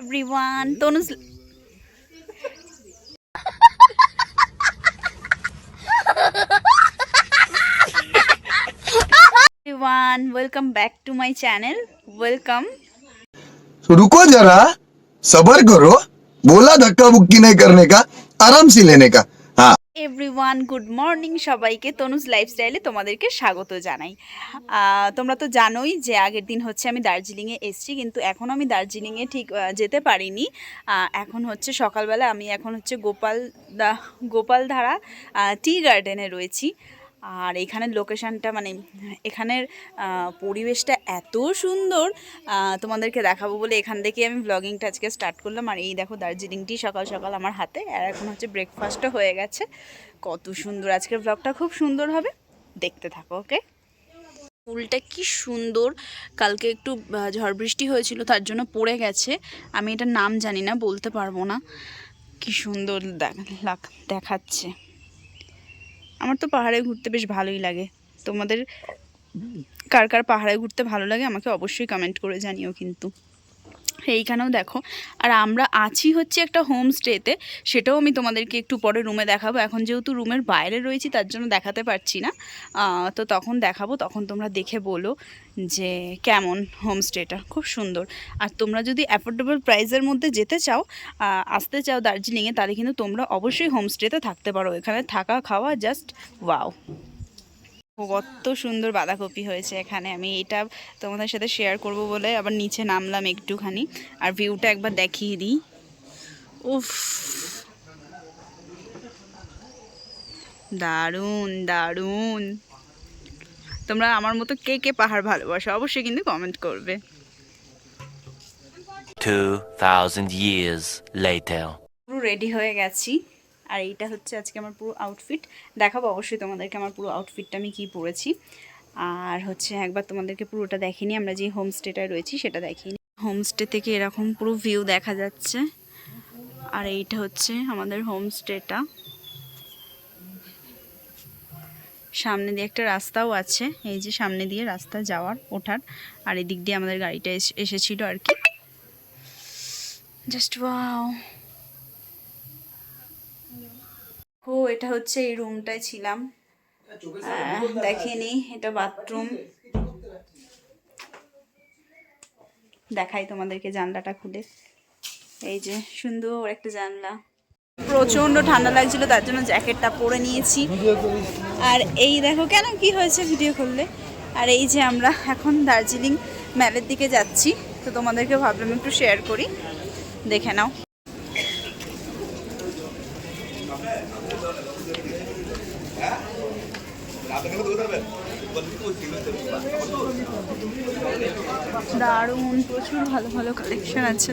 Everyone तोनुस everyone welcome back to my channel welcome रुको जरा सबर करो बोला धक्का बुक्की नहीं करने का आराम से लेने का। এভরিওয়ান গুড মর্নিং সবাইকে তনুজ লাইফস্টাইলে তোমাদেরকে স্বাগত জানাই। তোমরা তো জানোই যে আগের দিন হচ্ছে আমি দার্জিলিংয়ে এসছি, কিন্তু এখন আমি দার্জিলিংয়ে ঠিক যেতে পারিনি। এখন হচ্ছে সকালবেলা আমি এখন হচ্ছে গোপাল গোপালধারা টি গার্ডেনে রয়েছি। আর এখানের লোকেশানটা মানে এখানের পরিবেশটা এত সুন্দর তোমাদেরকে দেখাবো বলে এখান থেকে আমি ব্লগিংটা আজকে স্টার্ট করলাম। আর এই দেখো দার্জিলিংটি সকাল সকাল আমার হাতে, আর এখন হচ্ছে ব্রেকফাস্টও হয়ে গেছে। কত সুন্দর, আজকের ব্লগটা খুব সুন্দর হবে। দেখতে থাকো ওকে ফুলটা কি সুন্দর, কালকে একটু ঝড় বৃষ্টি হয়েছিল, তার জন্য পড়ে গেছে। আমি এটার নাম জানি না, বলতে পারব না। কি সুন্দর দেখাচ্ছে। আমার তো পাহাড়ে ঘুরতে বেশ ভালোই লাগে। তোমাদের কার কার পাহাড়ে ঘুরতে ভালো লাগে আমাকে অবশ্যই কমেন্ট করে জানিও কিন্তু। এইখানেও দেখো। আর আমরা আছি হচ্ছে একটা হোমস্টেতে। সেটাও আমি তোমাদেরকে একটু পরে রুমে দেখাবো। এখন যেহেতু রুমের বাইরে রয়েছি, তার জন্য দেখাতে পারছি না। তো তখন দেখাবো, তখন তোমরা দেখে বলো যে কেমন হোমস্টেটা। খুব সুন্দর। আর তোমরা যদি অ্যাফোর্ডেবল প্রাইসের মধ্যে যেতে চাও আসতে চাও দার্জিলিংয়ে, তাহলে কিন্তু তোমরা অবশ্যই হোমস্টেতে থাকতে পারো। এখানে থাকা খাওয়া জাস্ট ওয়াও কত সুন্দর বাঁধাকপি হয়েছে এখানে। আমি এটা তোমাদের সাথে শেয়ার করব বলে আবার নিচে নামলাম একটুখানি। আর ভিউটা একবার দেখিয়ে দিই। উফ। দারুণ দারুণ। তোমরা আমার মতো কে কে পাহাড় ভালোবাসো অবশ্যই কিন্তু কমেন্ট করবে। 2,000 years later. পুরো রেডি হয়ে গেছি। আর এইটা হচ্ছে আজকে আমার পুরো আউটফিট দেখাবো অবশ্যই তোমাদেরকে আমার পুরো আউটফিটটা আমি কি পরেছি। আর হচ্ছে একবার তোমাদেরকে পুরোটা দেখিনি, আমরা যে হোমস্টেটায় রয়েছি সেটা দেখিনি। হোমস্টে থেকে এরকম পুরো ভিউ দেখা যাচ্ছে। আর এইটা হচ্ছে আমাদের হোমস্টেটা সামনে দিয়ে একটা রাস্তাও আছে, এই যে সামনে দিয়ে রাস্তা যাওয়ার, ওঠার। আর এদিক দিয়ে আমাদের গাড়িটা এসে- এসেছিল আর কি। জাস্ট ওয়াও ও এটা হচ্ছে এই রুমটায় ছিলাম। আহ, দেখিনি এটা বাথরুম দেখাই তোমাদেরকে জানলাটা খুলে। এই যে সুন্দর একটা জানলা। প্রচণ্ড ঠান্ডা লাগছিল তার জন্য জ্যাকেটটা পরে নিয়েছি। আর এই দেখো কেন কি হয়েছে ভিডিও করলে? আর এই যে আমরা এখন দার্জিলিং ম্যালের দিকে যাচ্ছি তো তোমাদেরকে ভাবলাম একটু শেয়ার করি। দেখে নাও। দারুণ প্রচুর ভালো ভালো কালেকশন আছে।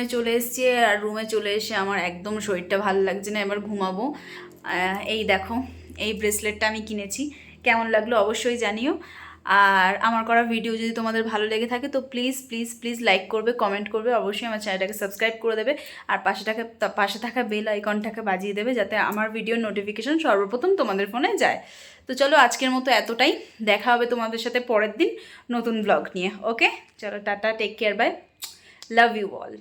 রুমে চলে এসেছি আর রুমে চলে এসে আমার একদম শরীরটা ভালো লাগছে না, এবার ঘুমাবো। এই দেখো, এই ব্রেসলেটটা আমি কিনেছি। কেমন লাগল অবশ্যই জানিও। আর আমার করা ভিডিও যদি তোমাদের ভালো লেগে থাকে, তো প্লিজ প্লিজ প্লিজ লাইক করবে কমেন্ট করবে, অবশ্যই আমার চ্যানেলটাকে সাবস্ক্রাইব করে দেবে। আর পাশে থাকা পাশে থাকা বেল আইকনটাকে বাজিয়ে দেবে, যাতে আমার ভিডিওর নোটিফিকেশন সর্বপ্রথম তোমাদের ফোনে যায়। তো চলো আজকের মতো এতটাই। দেখা হবে তোমাদের সাথে পরের দিন নতুন ব্লগ নিয়ে। ওকে চলো, tata take care bye love you all